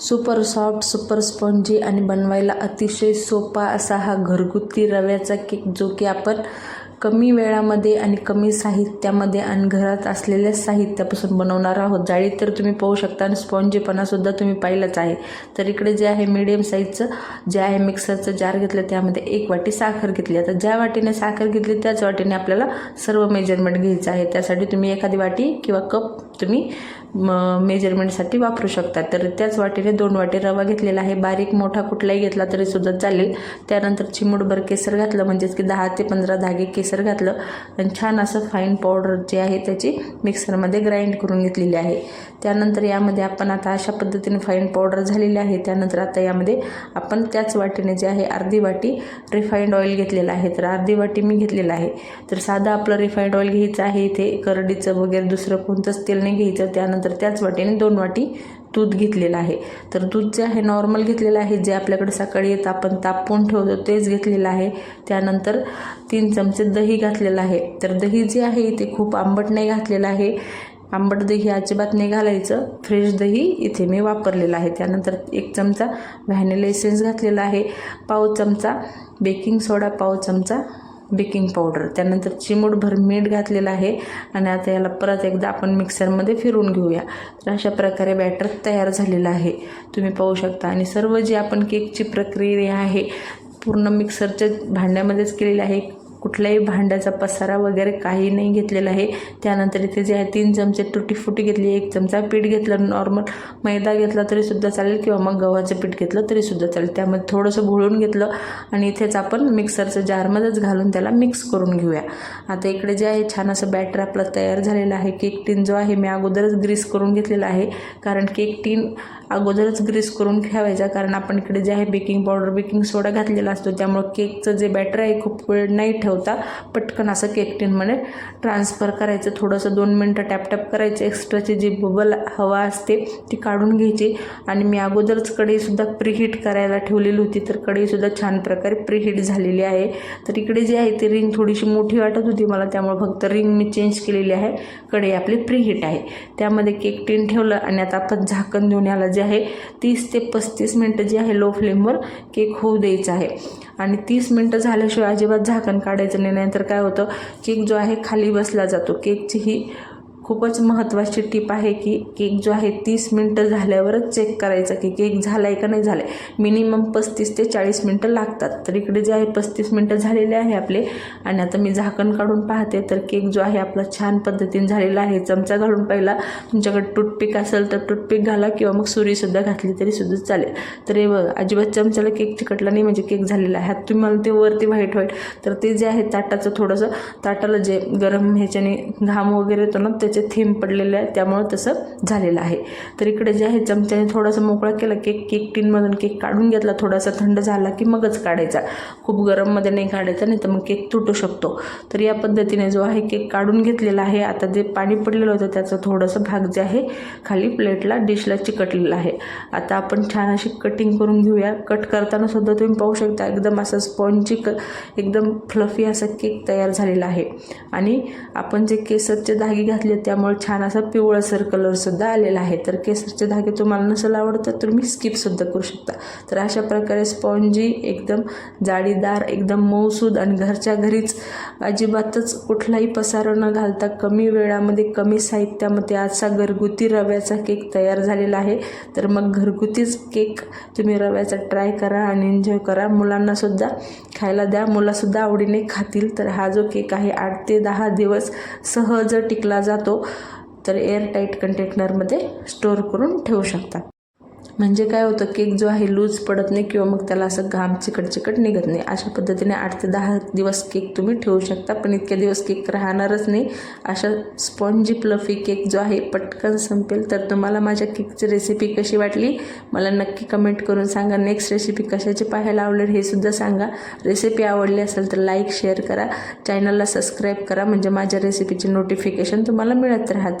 Super soft super spongy आणि बनवायला अतिशय सोपा असा हा घरगुती रव्याचा केक जो की आपण कमी वेळामध्ये आणि कमी साहित्यामध्ये आणि घरात असलेल्या साहित्यापासून बनवणार आहोत. जाळी तर तुम्ही पाहू शकता आणि स्पॉन्जीपणासुद्धा तुम्ही पाहिलंच आहे. तर इकडे जे आहे मीडियम साईजचं जे आहे मिक्सरचं जार घेतलं त्यामध्ये एक वाटी साखर घेतली. आता ज्या वाटीने साखर घेतली त्याच वाटीने आपल्याला सर्व मेजरमेंट घ्यायचं आहे. त्यासाठी तुम्ही एखादी वाटी किंवा कप तुम्ही म मेजरमेंटसाठी वापरू शकता. तर त्याच वाटीने दोन वाटी रवा घेतलेला आहे. बारीक मोठा कुठलाही घेतला तरी सुद्धा चालेल. त्यानंतर चिमूटभर केसर घातलं म्हणजेच की दहा ते पंधरा धागे केसर घातलं. आणि छान असं फाईन पावडर जे आहे त्याची मिक्सरमध्ये ग्राइंड करून घेतलेली आहे. त्यानंतर यामध्ये आपण आता अशा पद्धतीने फाईन पावडर झालेली आहे. त्यानंतर आता यामध्ये आपण त्याच वाटीने जे आहे अर्धी वाटी रिफाईंड ऑइल घेतलेलं आहे. तर अर्धी वाटी मी घेतलेलं आहे. तर साधं आपलं रिफाईंड ऑइल घ्यायचं आहे इथे. करडीचं वगैरे दुसरं कोणतंच तेल नाही घ्यायचं त्यानंतर त्याच वाटीने दोन वाटी दूध घेतलेलं आहे. तर दूध जे आहे नॉर्मल घेतलेलं आहे. जे आपल्याकडे सकाळी येतं आपण तापवून ठेवतो तेच घेतलेलं आहे. त्यानंतर तीन चमचे दही घातलेलं आहे. तर दही जे आहे ते खूप आंबट नाही घातलेलं आहे. आंबट दही अजिबात नाही घालायचं. फ्रेश दही इथे मी वापरलेलं आहे. त्यानंतर एक चमचा व्हॅनिला एसेन्स घातलेला आहे. पाव चमचा बेकिंग सोडा पाव चमचा बेकिंग पावडर. त्यानंतर चिमूटभर मीठ घातलेलं आहे आणि आता याला परत एकदा आपण मिक्सरमध्ये फिरून घेऊया. तर अशा प्रकारे बॅटर तयार झालेलं आहे. तुम्ही पाहू शकता. आणि सर्व जी आपण केकची प्रक्रिया आहे पूर्ण मिक्सरच्या भांड्यामध्येच केलेली आहे कुठल्याही भांड्याचा पसारा वगैरे काही नाही घेतलेला आहे. त्यानंतर इथे जे आहे तीन चमचे तुटीफुटी घेतली एक चमचा पीठ घेतलं नॉर्मल मैदा घेतला तरीसुद्धा चालेल किंवा मग गव्हाचं पीठ घेतलं तरीसुद्धा चालेल. त्यामध्ये थोडंसं घोळून घेतलं आणि इथेच आपण मिक्सरचं जारमध्येच घालून त्याला मिक्स करून घेऊया. आता इकडे जे आहे छान असं बॅटर आपला तयार झालेला आहे. केक टीन जो आहे मी अगोदरच ग्रीस करून घेतलेला आहे. कारण केक टीन अगोदरच ग्रीस करून ठेवायचा. कारण आपण इकडे जे आहे बेकिंग पावडर बेकिंग सोडा घातलेला असतो. त्यामुळं केकचं जे बॅटर आहे खूप वेळ नाही ठेव ठेवता पटकन असं केक टीनमध्ये ट्रान्सफर करायचं. थोडंसं दोन मिनटं टॅपटॅप करायचं. एक्स्ट्राची जी बबल हवा असते ती काढून घ्यायची. आणि मी अगोदरच कढईसुद्धा प्रीहीट करायला ठेवलेली होती तर कढईसुद्धा छान प्रकारे प्रीहीट झालेली आहे. तर इकडे जी आहे ती रिंग थोडीशी मोठी वाटत होती मला. त्यामुळे फक्त रिंग मी चेंज केलेली आहे. कढई आपली प्रीहीट आहे. त्यामध्ये केक टीन ठेवलं आणि आता आपण झाकण देऊन याला जे आहे तीस ते पस्तीस मिनटं जे आहे लो फ्लेमवर केक होऊ द्यायचा आहे. आणि तीस मिनटं झाल्याशिवाय अजिबात झाकण काढायचं नाही नाहीतर काय होतं केक जो आहे खाली बसला जातो. केकची ही खूपच महत्त्वाची टीप आहे की केक जो आहे तीस मिनटं झाल्यावरच चेक करायचा की केक झाला आहे का नाही झाला आहे मिनिमम पस्तीस ते चाळीस मिनटं लागतात. तर इकडे जे आहे पस्तीस मिनटं झालेले आहे आपले. आणि आता मी झाकण काढून पाहते. तर केक जो आहे आपला छान पद्धतीने झालेला आहे. चमचा घालून पहिला तुमच्याकडे टूथपिक असेल तर टूथपिक घाला किंवा मग सुरीसुद्धा घातली तरीसुद्धा चालेल. तर हे बघ अजिबात चमच्याला केक चिकटला नाही म्हणजे केक झालेला आहे. हात मला ते वरती व्हाईट व्हाईट. तर ते जे आहे ताटाचं थोडंसं ताटाला जे गरम ह्याच्याने घाम वगैरे येतो ना त्याच्या त्याचे थीम पडलेले आहे त्यामुळं तसं झालेलं आहे. तर इकडे जे आहे चमच्याने थोडासा मोकळा केला केक केक टीनमधून केक काढून घेतला थोडासा थंड झाला की मगच काढायचा. खूप गरममध्ये नाही काढायचा नाही तर मग केक तुटू शकतो. तर या पद्धतीने जो आहे केक काढून घेतलेला आहे. आता जे पाणी पडलेलं होतं त्याचं थोडंसं भाग जे आहे खाली प्लेटला डिशला चिकटलेला आहे. आता आपण छान अशी कटिंग करून घेऊया. कट करताना सुद्धा तुम्ही पाहू शकता एकदम असं स्पॉन्जी क एकदम फ्लफी असा केक तयार झालेला आहे. आणि आपण जे केसरचे धागे घातले त्यामुळे छान असा पिवळसर कलरसुद्धा आलेला आहे. तर केसरचे धागे तुम्हाला नसेल आवडत तर तुम्ही स्किपसुद्धा करू शकता. तर अशा प्रकारे स्पॉन्जी एकदम जाळीदार एकदम मऊसूद आणि घरच्या घरीच अजिबातच कुठलाही पसारा न घालता कमी वेळामध्ये कमी साहित्यामध्ये असा घरगुती रव्याचा केक तयार झालेला आहे. तर मग घरगुतीच केक तुम्ही रव्याचा ट्राय करा आणि एन्जॉय करा. मुलांनासुद्धा खायला द्या. मुलासुद्धा आवडीने खातील. तर हा जो केक आहे आठ ते दहा दिवस सहज टिकला जातो. तर एअरटाईट कंटेनरमध्ये स्टोअर करून ठेवू शकता. म्हणजे काय होतं केक जो आहे लूज पडत नाही किंवा मग त्याला असं घाम चिकट चिकट निघत नाही. अशा पद्धतीने आठ ते दहा दिवस केक तुम्ही ठेवू शकता पण इतक्या दिवस केक राहणारच नाही. अशा स्पॉन्जी प्लफी केक जो आहे पटकन संपेल तर तुम्हाला माझ्या केकची रेसिपी कशी वाटली? मला नक्की कमेंट करून सांगा. नेक्स्ट रेसिपी कशाची पाहायला आवडेल हे सुद्धा सांगा. रेसिपी आवडली असेल तर लाईक शेअर करा. चॅनलला सबस्क्राईब करा. म्हणजे माझ्या रेसिपीचे नोटिफिकेशन तुम्हाला मिळत राहते.